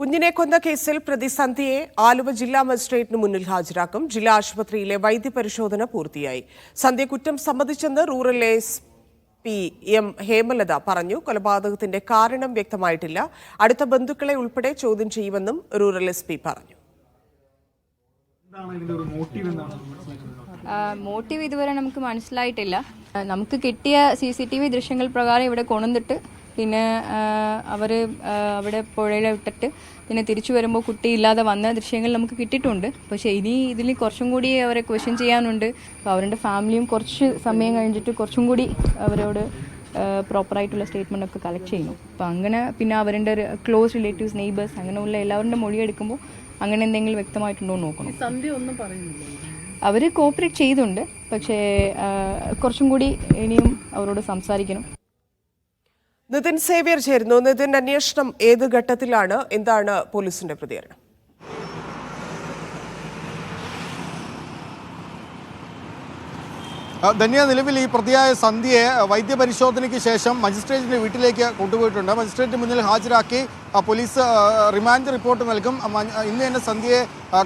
കുഞ്ഞിനെ കൊന്ന കേസിൽ പ്രതി സന്ധ്യയെ ആലുവ ജില്ലാ മജിസ്ട്രേറ്റിന് മുന്നിൽ ഹാജരാക്കും. ജില്ലാ ആശുപത്രിയിലെ വൈദ്യപരിശോധന പൂർത്തിയായി. സന്ധ്യ കുറ്റം സമ്മതിച്ചെന്ന് rural S P M Hemalatha പറഞ്ഞു. കൊലപാതകത്തിന്റെ കാരണം വ്യക്തമായിട്ടില്ല. അടുത്ത ബന്ധുക്കളെ ഉൾപ്പെടെ ചോദ്യം ചെയ്യുമെന്നും റൂറൽ എസ് പി പറഞ്ഞു. മോട്ടീവ് ഇതുവരെ നമുക്ക് മനസ്സിലായിട്ടില്ല. നമുക്ക് കിട്ടിയ സി സി ടി വി ദൃശ്യങ്ങൾ പ്രകാരം ഇവിടെ കൊണ്ടുവന്നിട്ട് പിന്നെ അവർ അവിടെ പുഴയിൽ വിട്ടിട്ട് പിന്നെ തിരിച്ചു വരുമ്പോൾ കുട്ടി ഇല്ലാതെ വന്ന ദൃശ്യങ്ങൾ നമുക്ക് കിട്ടിയിട്ടുണ്ട്. പക്ഷേ ഇനി ഇതിൽ കുറച്ചും കൂടി അവരെ ക്വസ്റ്റ്യൻ ചെയ്യാനുണ്ട്. അപ്പോൾ അവരുടെ ഫാമിലിയും കുറച്ച് സമയം കഴിഞ്ഞിട്ട് കുറച്ചും കൂടി അവരോട് പ്രോപ്പറായിട്ടുള്ള സ്റ്റേറ്റ്മെന്റ് ഒക്കെ കളക്ട് ചെയ്യുന്നു. അപ്പോൾ അങ്ങനെ പിന്നെ അവരുടെ ക്ലോസ് റിലേറ്റീവ്സ് നെയ്ബേഴ്സ് അങ്ങനെയുള്ള എല്ലാവരുടെ മൊഴി എടുക്കുമ്പോൾ അങ്ങനെ എന്തെങ്കിലും വ്യക്തമായിട്ടുണ്ടോ എന്ന് നോക്കണം. സന്ധ്യ ഒന്നും പറയുന്നില്ല? അവർ കോപ്പറേറ്റ് ചെയ്തുണ്ട്. പക്ഷേ കുറച്ചും കൂടി ഇനിയും അവരോട് സംസാരിക്കണം. നിതിൻ സേവ്യർ ചേരുന്നു. നിതിൻ അന്വേഷണം ഏത് ഘട്ടത്തിലാണ്? എന്താണ് പോലീസിന്റെ പ്രതികരണം? ധന്യ നിലവിൽ ഈ പ്രതിയായ സന്ധ്യയെ വൈദ്യപരിശോധനയ്ക്ക് ശേഷം മജിസ്ട്രേറ്റിന്റെ വീട്ടിലേക്ക് കൊണ്ടുപോയിട്ടുണ്ട്. മജിസ്ട്രേറ്റിന് മുന്നിൽ ഹാജരാക്കി പോലീസ് റിമാൻഡ് റിപ്പോർട്ട് നൽകും. ഇന്ന് തന്നെ സന്ധ്യയെ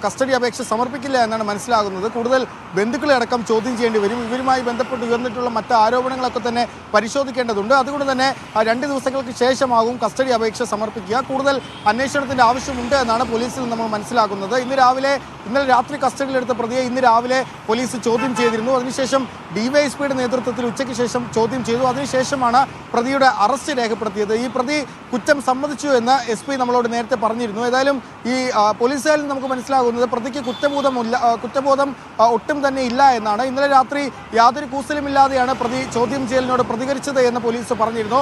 കസ്റ്റഡി അപേക്ഷ സമർപ്പിക്കില്ല എന്നാണ് മനസ്സിലാകുന്നത്. കൂടുതൽ ബന്ധുക്കളെ അടക്കം ചോദ്യം ചെയ്യേണ്ടി വരും. ഇവരുമായി ബന്ധപ്പെട്ട് ഉയർന്നിട്ടുള്ള മറ്റ് ആരോപണങ്ങളൊക്കെ തന്നെ പരിശോധിക്കേണ്ടതുണ്ട്. അതുകൊണ്ട് തന്നെ രണ്ട് ദിവസങ്ങൾക്ക് ശേഷമാകും കസ്റ്റഡി അപേക്ഷ സമർപ്പിക്കുക. കൂടുതൽ അന്വേഷണത്തിന്റെ ആവശ്യമുണ്ട് എന്നാണ് പോലീസിൽ നമ്മൾ മനസ്സിലാക്കുന്നത്. ഇന്ന് രാവിലെ ഇന്നലെ രാത്രി കസ്റ്റഡിയിലെടുത്ത പ്രതിയെ ഇന്ന് രാവിലെ പോലീസ് ചോദ്യം ചെയ്തിരുന്നു. അതിനുശേഷം ഡിവൈഎസ്പിയുടെ നേതൃത്വത്തിൽ ഉച്ചയ്ക്ക് ശേഷം ചോദ്യം ചെയ്തു. അതിനുശേഷമാണ് പ്രതിയുടെ അറസ്റ്റ് രേഖപ്പെടുത്തിയത്. ഈ പ്രതി കുറ്റം സമ്മതിച്ചു എന്ന് എസ് പി നമ്മളോട് നേരത്തെ പറഞ്ഞിരുന്നു. ഏതായാലും ഈ പോലീസുകാരിൽ നമുക്ക് മനസ്സിലാകുന്നത് പ്രതിക്ക് കുറ്റബോധമില്ല കുറ്റബോധം ഒട്ടും തന്നെ ഇല്ല എന്നാണ്. ഇന്നലെ രാത്രി യാതൊരു കൂസലുമില്ലാതെയാണ് പ്രതി ചോദ്യം ചെയ്യലിനോട് പ്രതികരിച്ചത് എന്ന് പോലീസ് പറഞ്ഞിരുന്നു.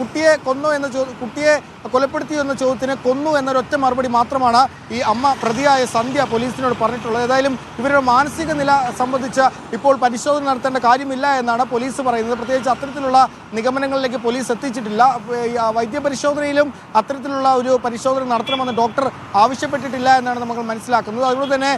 കുട്ടിയെ കൊന്നു എന്ന കുട്ടിയെ കൊലപ്പെടുത്തിയോ എന്ന ചോദ്യത്തിന് കൊന്നു എന്നൊരൊറ്റ മറുപടി മാത്രമാണ് ഈ അമ്മ പ്രതിയായ സന്ധ്യ പോലീസിനോട് പറഞ്ഞിട്ടുള്ളത്. ഏതായാലും ഇവരുടെ മാനസിക നില സംബന്ധിച്ച് ഇപ്പോൾ പരിശോധന നടത്തേണ്ട കാര്യമില്ല എന്നാണ് പോലീസ് പറയുന്നത്. പ്രത്യേകിച്ച് അത്തരത്തിലുള്ള നിഗമനങ്ങളിലേക്ക് പോലീസ് എത്തിച്ചിട്ടില്ല. വൈദ്യപരിശോധനയിലും അത്തരത്തിലുള്ള ഒരു പരിശോധന നടത്തണമെന്ന് ഡോക്ടർ ആവശ്യപ്പെട്ടിട്ടില്ല എന്നാണ് നമ്മൾ മനസ്സിലാക്കുന്നത്. അതുകൊണ്ട് തന്നെ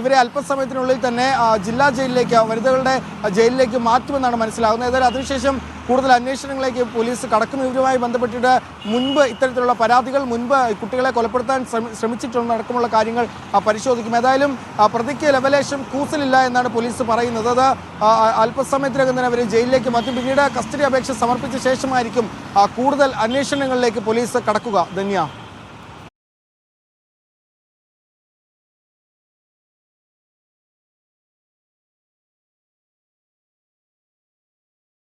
ഇവരെ അല്പസമയത്തിനുള്ളിൽ തന്നെ ജില്ലാ ജയിലിലേക്ക് വനിതകളുടെ ജയിലിലേക്ക് മാറ്റുമെന്നാണ് മനസ്സിലാകുന്നത്. ഏതായാലും അതിനുശേഷം കൂടുതൽ അന്വേഷണങ്ങളിലേക്ക് പോലീസ് കടക്കുന്ന ഇവരുമായി ബന്ധപ്പെട്ടിട്ട് മുൻപ് ഇത്തരത്തിലുള്ള പരാതികൾ മുൻപ് കുട്ടികളെ കൊലപ്പെടുത്താൻ ശ്രമിച്ചിട്ടുണ്ട് അടക്കമുള്ള കാര്യങ്ങൾ പരിശോധിക്കും. ഏതായാലും പ്രതിക്ക് ലവലേശം കൂസലില്ല എന്നാണ് പോലീസ് പറയുന്നത്. അത് അല്പസമയത്തിനകം തന്നെ അവർ ജയിലിലേക്ക് മാറ്റും. പിന്നീട് കസ്റ്റഡി അപേക്ഷ സമർപ്പിച്ച ശേഷമായിരിക്കും കൂടുതൽ അന്വേഷണങ്ങളിലേക്ക് പോലീസ് കടക്കുക. ധന്യ.